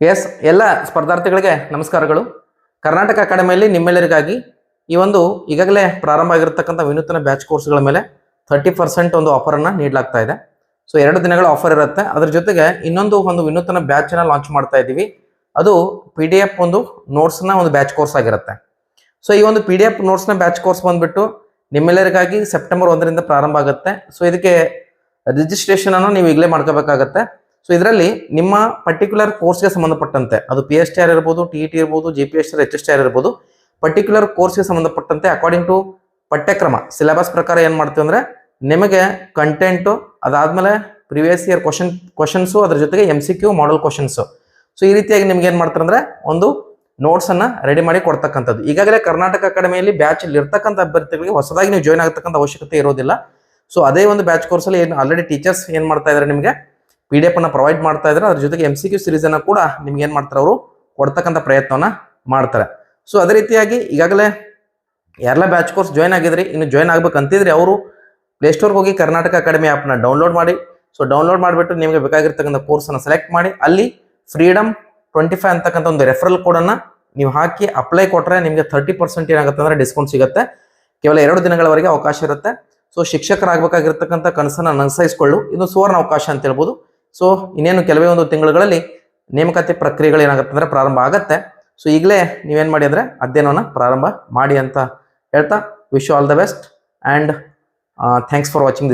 S, ಎಲ್ಲ ಸ್ಪರ್ಧಾರ್ಥಿಗಳಿಗೆ ನಮಸ್ಕಾರಗಳು. ಕರ್ನಾಟಕ ಅಕಾಡೆಮಿಯಲ್ಲಿ ನಿಮ್ಮೆಲ್ಲರಿಗಾಗಿ ಈ ಒಂದು ಈಗಾಗಲೇ ಪ್ರಾರಂಭ ಆಗಿರತಕ್ಕಂಥ ವಿನೂತನ ಬ್ಯಾಚ್ ಕೋರ್ಸ್ಗಳ ಮೇಲೆ ಥರ್ಟಿ ಪರ್ಸೆಂಟ್ ಒಂದು ಆಫರನ್ನು ನೀಡಲಾಗ್ತಾ ಇದೆ. ಸೊ, ಎರಡು ದಿನಗಳ ಆಫರ್ ಇರುತ್ತೆ. ಅದ್ರ ಜೊತೆಗೆ ಇನ್ನೊಂದು ಒಂದು ವಿನೂತನ ಬ್ಯಾಚನ್ನು ಲಾಂಚ್ ಮಾಡ್ತಾ ಇದ್ದೀವಿ. ಅದು ಪಿ ಡಿ ಎಫ್ ಒಂದು ನೋಟ್ಸ್ನ ಒಂದು ಬ್ಯಾಚ್ ಕೋರ್ಸ್ ಆಗಿರುತ್ತೆ. ಸೊ, ಈ ಒಂದು ಪಿ ಡಿ ಎಫ್ ನೋಟ್ಸ್ನ ಬ್ಯಾಚ್ ಕೋರ್ಸ್ ಬಂದ್ಬಿಟ್ಟು ನಿಮ್ಮೆಲ್ಲರಿಗಾಗಿ ಸೆಪ್ಟೆಂಬರ್ ಒಂದರಿಂದ ಪ್ರಾರಂಭ ಆಗುತ್ತೆ. ಸೊ, ಇದಕ್ಕೆ ರಿಜಿಸ್ಟ್ರೇಷನನ್ನು ನೀವು ಈಗಲೇ ಮಾಡ್ಕೋಬೇಕಾಗತ್ತೆ. ಸೊ ಇದರಲ್ಲಿ ನಿಮ್ಮ ಪರ್ಟಿಕ್ಯುಲರ್ ಕೋರ್ಸ್ಗೆ ಸಂಬಂಧಪಟ್ಟಂತೆ, ಅದು ಪಿ ಎಸ್ ಟಿ ಆರ್ ಇರ್ಬೋದು ಟಿ ಟಿ ಇರ್ಬೋದು G P S T H S T R ಇರ್ಬೋದು ಪರ್ಟಿಕ್ಯುಲರ್ ಕೋರ್ಸ್ಗೆ ಸಂಬಂಧಪಟ್ಟಂತೆ ಅಕಾರ್ಡಿಂಗ್ ಟು ಪಠ್ಯಕ್ರಮ ಸಿಲೆಬಸ್ ಪ್ರಕಾರ ಏನು ಮಾಡ್ತೀವಿ ಅಂದರೆ, ನಿಮಗೆ ಕಂಟೆಂಟು ಅದಾದಮೇಲೆ ಪ್ರಿವಿಯಸ್ ಇಯರ್ ಕ್ವಶನ್ ಕ್ವಶನ್ಸು ಅದ್ರ ಜೊತೆಗೆ M C Q model questions so ಈ ರೀತಿಯಾಗಿ ನಿಮ್ಗೆ ಏನು ಮಾಡ್ತಾರೆ ಅಂದರೆ, ಒಂದು ನೋಟ್ಸನ್ನು ರೆಡಿ ಮಾಡಿ ಕೊಡ್ತಕ್ಕಂಥದ್ದು. ಈಗಾಗಲೇ ಕರ್ನಾಟಕ ಅಕಾಡೆಮಿಯಲ್ಲಿ ಬ್ಯಾಚ್ ಇರ್ತಕ್ಕಂಥ ಅಭ್ಯರ್ಥಿಗಳಿಗೆ ಹೊಸದಾಗಿ ನೀವು ಜಾಯ್ನ್ ಆಗ್ತಕ್ಕಂಥ ಅವಶ್ಯಕತೆ ಇರೋದಿಲ್ಲ. ಸೊ ಅದೇ ಒಂದು ಬ್ಯಾಚ್ ಕೋರ್ಸಲ್ಲಿ ಏನು ಆಲ್ರೆಡಿ ಟೀಚರ್ಸ್ ಏನು ಮಾಡ್ತಾ ಇದ್ದಾರೆ ನಿಮಗೆ? ಪಿ ಡಿ ಎಫ್ ಅನ್ನ ಪ್ರೊವೈಡ್ ಮಾಡ್ತಾ ಇದ್ದಾರೆ ಅದ್ರ ಜೊತೆಗೆ ಎಂ ಸಿ ಕ್ಯೂ ಸಿರೀಸ್ ಕೂಡ ನಿಮ್ಗೆ ಏನು ಮಾಡ್ತಾರೆ ಅವರು? ಕೊಡ್ತಕ್ಕಂಥ ಪ್ರಯತ್ನವನ್ನ ಮಾಡ್ತಾರೆ. ಸೊ ಅದೇ ರೀತಿಯಾಗಿ ಈಗಾಗಲೇ ಯಾರೆಲ್ಲ ಬ್ಯಾಚ್ ಕೋರ್ಸ್ ಜಾಯ್ನ್ ಆಗಿದ್ರಿ, ಇನ್ನು ಜಾಯ್ನ್ ಆಗ್ಬೇಕಂತಿದ್ರೆ ಅವರು ಪ್ಲೇಸ್ಟೋರ್ಗೆ ಹೋಗಿ ಕರ್ನಾಟಕ ಅಕಾಡೆಮಿ ಆ್ಯಪ್ನ ಡೌನ್ಲೋಡ್ ಮಾಡಿ. ಸೊ ಡೌನ್ಲೋಡ್ ಮಾಡಿಬಿಟ್ಟು ನಿಮಗೆ ಬೇಕಾಗಿರ್ತಕ್ಕಂಥ ಕೋರ್ಸನ್ನು ಸೆಲೆಕ್ಟ್ ಮಾಡಿ. ಅಲ್ಲಿ ಫ್ರೀಡಮ್ ಟ್ವೆಂಟಿ ಫೈವ್ ಅಂತಕ್ಕಂಥ ಒಂದು ರೆಫರಲ್ ಕೋಡನ್ನು ನೀವು ಹಾಕಿ ಅಪ್ಲೈ ಕೊಟ್ಟರೆ ನಿಮಗೆ ತರ್ಟಿ ಪರ್ಸೆಂಟ್ ಏನಾಗುತ್ತೆ ಅಂದರೆ ಡಿಸ್ಕೌಂಟ್ ಸಿಗುತ್ತೆ. ಕೇವಲ ಎರಡು ದಿನಗಳವರೆಗೆ ಅವಕಾಶ ಇರುತ್ತೆ. ಸೊ ಶಿಕ್ಷಕರಾಗಬೇಕಾಗಿರ್ತಕ್ಕಂಥ ಕನಸನ್ನು ನನಸಾಯಿಸ್ಕೊಳ್ಳು. ಇದು ಸುವರ್ಣ ಅವಕಾಶ ಅಂತ ಹೇಳ್ಬೋದು. ಸೊ ಇನ್ನೇನು ಕೆಲವೇ ಒಂದು ತಿಂಗಳುಗಳಲ್ಲಿ ನೇಮಕಾತಿ ಪ್ರಕ್ರಿಯೆಗಳು ಏನಾಗುತ್ತೆ ಅಂದರೆ ಪ್ರಾರಂಭ ಆಗತ್ತೆ. ಸೊ ಈಗಲೇ ನೀವೇನು ಮಾಡಿ ಅಂದರೆ ಅಧ್ಯಯನವನ್ನು ಪ್ರಾರಂಭ ಮಾಡಿ ಅಂತ ಹೇಳ್ತಾ wish all the best and thanks for watching